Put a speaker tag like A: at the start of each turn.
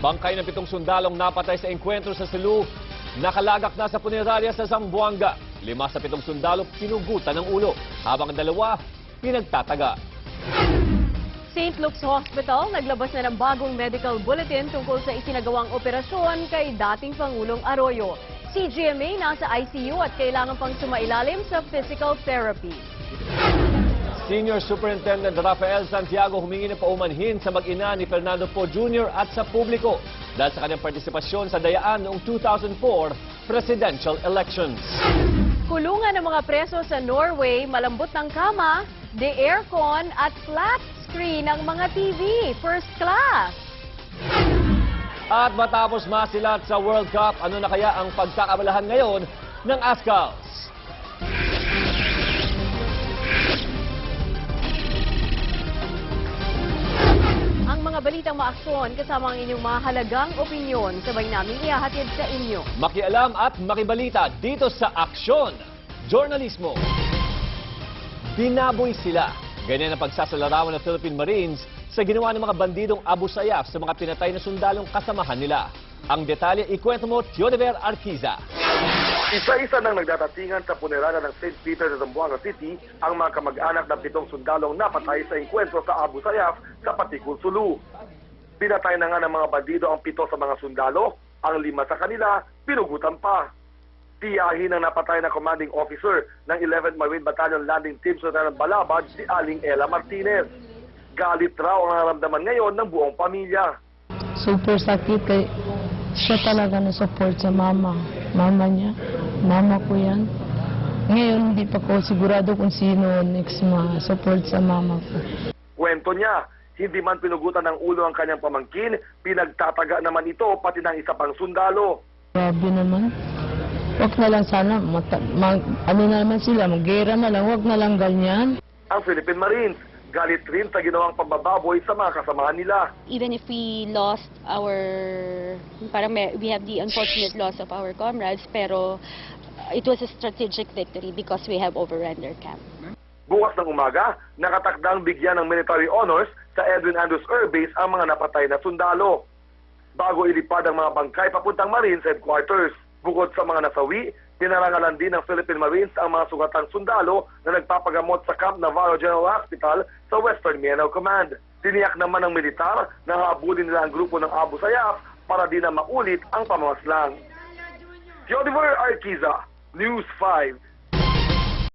A: Bangkay ng pitong sundalong napatay sa engkwentro sa Cebu, nakalagak na sa punerarya sa Zamboanga. Lima sa pitong sundalo pinugutan ng ulo, habang ang dalawa pinagtataga.
B: St. Luke's Hospital naglabas na ng bagong medical bulletin tungkol sa isinagawang operasyon kay dating Pangulong Arroyo. Si GMA nasa ICU at kailangan pang sumailalim sa physical therapy.
A: Senior Superintendent Rafael Santiago humingi ng paumanhin sa mag-ina ni Fernando Po Jr. at sa publiko dahil sa kanyang partisipasyon sa dayaan noong 2004 presidential elections.
B: Kulungan ng mga preso sa Norway, malambot ng kama, de aircon at flat screen ang mga TV, first class.
A: At matapos masilat sa World Cup, ano na kaya ang pagkakabalahan ngayon ng Ascals?
B: Balitang maaksyon kasama ang inyong mahalagang opinyon, sabay namin ihahatid sa inyo.
A: Makialam at makibalita dito sa Aksyon, Journalismo. Binaboy sila. Ganyan ang pagsasalarawan ng Philippine Marines sa ginawa ng mga bandidong Abu Sayyaf sa mga pinatay na sundalong kasamahan nila. Ang detalye ikwento mo, Teodever Arquiza.
C: Isa-isa nang nagdatatingan sa punerarya ng St. Peter sa Zamboanga City ang mga kamag-anak ng pitong sundalong napatay sa engkwentro sa Abu Sayyaf sa Patikul, Sulu. Pinatay na nga ng mga bandido ang pito sa mga sundalo, ang lima sa kanila pinugutan pa. Tiyahin ang napatay na commanding officer ng 11th Marine Battalion Landing Team sa ng Balabad si Aling Ella Martinez. Galit raw ang naramdaman ngayon ng buong pamilya.
D: super sakit kay siya talaga na support sa mama. Mama niya. Mama ko yan. Ngayon, hindi pa ko sigurado kung sino next ma-support sa mama ko.
C: Kwento niya, hindi man pinugutan ng ulo ang kanyang pamangkin, pinagtataga naman ito pati ng isa pang sundalo.
D: Grabe naman. Huwag na lang sana, mata, mag, ano na naman sila, mag-gera na lang, huwag na lang ganyan.
C: Ang Philippine Marines, galit rin sa ginawang pagbababoy sa mga kasamahan nila.
E: even if we lost our parang may, we have the unfortunate loss of our comrades pero it was a strategic victory because we have overrun their camp.
C: Bukas ng umaga, nakatakdang bigyan ng military honors sa Edwin Andrews Air Base ang mga napatay na sundalo. Bago ilipad ang mga bangkay papuntang Marines Headquarters. Bukod sa mga nasawi, pinarangalan din ng Philippine Marines ang mga sugatang sundalo na nagpapagamot sa Camp Navarro General Hospital sa Western Mindanao Command. Tiniyak naman ng militar na habulin nila ang grupo ng Abu Sayyaf para di na maulit ang pamamaslang. Theodore Arquiza, News 5.